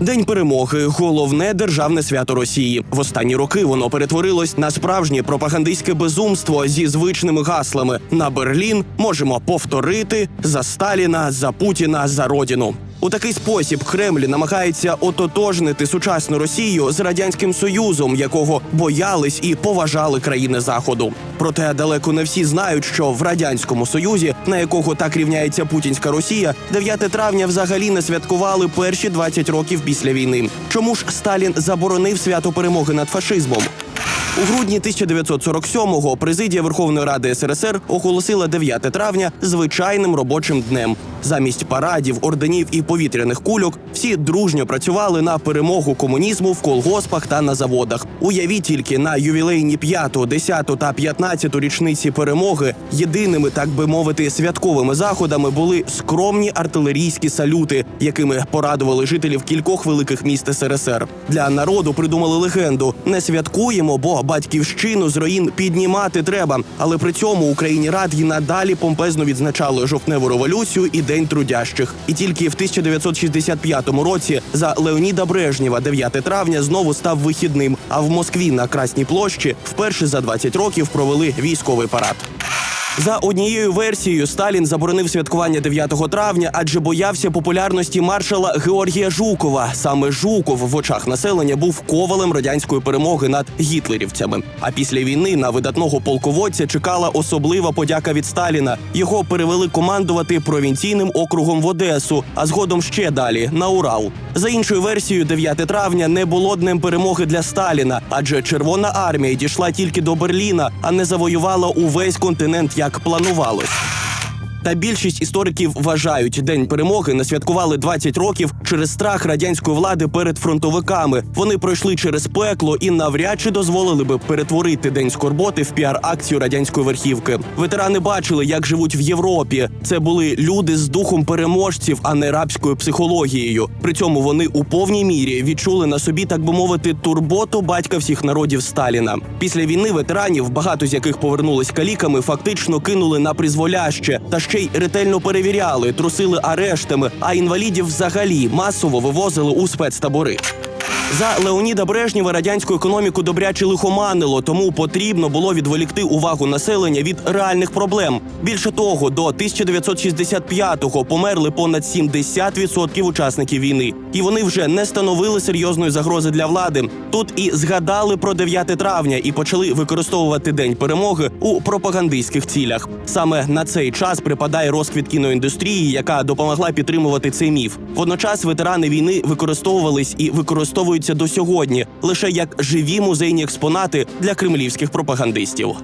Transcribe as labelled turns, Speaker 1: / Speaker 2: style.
Speaker 1: День перемоги головне державне свято Росії. В останні роки воно перетворилось на справжнє пропагандистське безумство зі звичними гаслами: на Берлін можемо повторити за Сталіна, за Путіна, за родину. У такий спосіб Кремль намагається ототожнити сучасну Росію з радянським союзом, якого боялись і поважали країни заходу. Проте далеко не всі знають, що в радянському союзі, на якого так рівняється путінська Росія, 9 травня взагалі не святкували перші 20 років після війни. Чому ж Сталін заборонив свято перемоги над фашизмом? У грудні 1947-го президія Верховної Ради СРСР оголосила 9 травня звичайним робочим днем. Замість парадів, орденів і повітряних кульок всі дружньо працювали на перемогу комунізму в колгоспах та на заводах. Уявіть тільки на ювілейні 5, 10 та 15 річниці перемоги єдиними, так би мовити, святковими заходами були скромні артилерійські салюти, якими порадували жителів кількох великих міст СРСР. Для народу придумали легенду: не святкуємо, бо батьківщину з руїн піднімати треба. Але при цьому Україні раді надалі помпезно відзначали жовтневу революцію і День трудящих. І тільки в 1965 році за Леоніда Брежнєва 9 травня знову став вихідним. А в Москві на Красній площі вперше за 20 років провели військовий парад. За однією версією, Сталін заборонив святкування 9 травня, адже боявся популярності маршала Георгія Жукова. Саме Жуков в очах населення був ковалем радянської перемоги над гітлерівцями. А після війни на видатного полководця чекала особлива подяка від Сталіна. Його перевели командувати провінційним округом в Одесу, а згодом ще далі на Урал. За іншою версією, 9 травня не було днем перемоги для Сталіна, адже Червона армія дійшла тільки до Берліна, а не завоювала увесь континент як планувалось. Та більшість істориків вважають, день перемоги не святкували 20 років через страх радянської влади перед фронтовиками. Вони пройшли через пекло і навряд чи дозволили би перетворити день скорботи в піар-акцію радянської верхівки. Ветерани бачили, як живуть в Європі. Це були люди з духом переможців, а не рабською психологією. При цьому вони у повній мірі відчули на собі, так би мовити, турботу батька всіх народів Сталіна. Після війни ветеранів, багато з яких повернулись каліками, фактично кинули на призволяще та ще й ретельно перевіряли, трусили арештами, а інвалідів взагалі масово вивозили у спецтабори. За Леоніда Брежнєва радянську економіку добряче лихоманило, тому потрібно було відволікти увагу населення від реальних проблем. Більше того, до 1965-го померли понад 70% учасників війни, і вони вже не становили серйозної загрози для влади. Тут і згадали про 9 травня і почали використовувати день перемоги у пропагандистських цілях. Саме на цей час припадає розквіт кіноіндустрії, яка допомогла підтримувати цей міф. Водночас ветерани війни використовувались і використовуються до сьогодні лише як живі музейні експонати для кремлівських пропагандистів.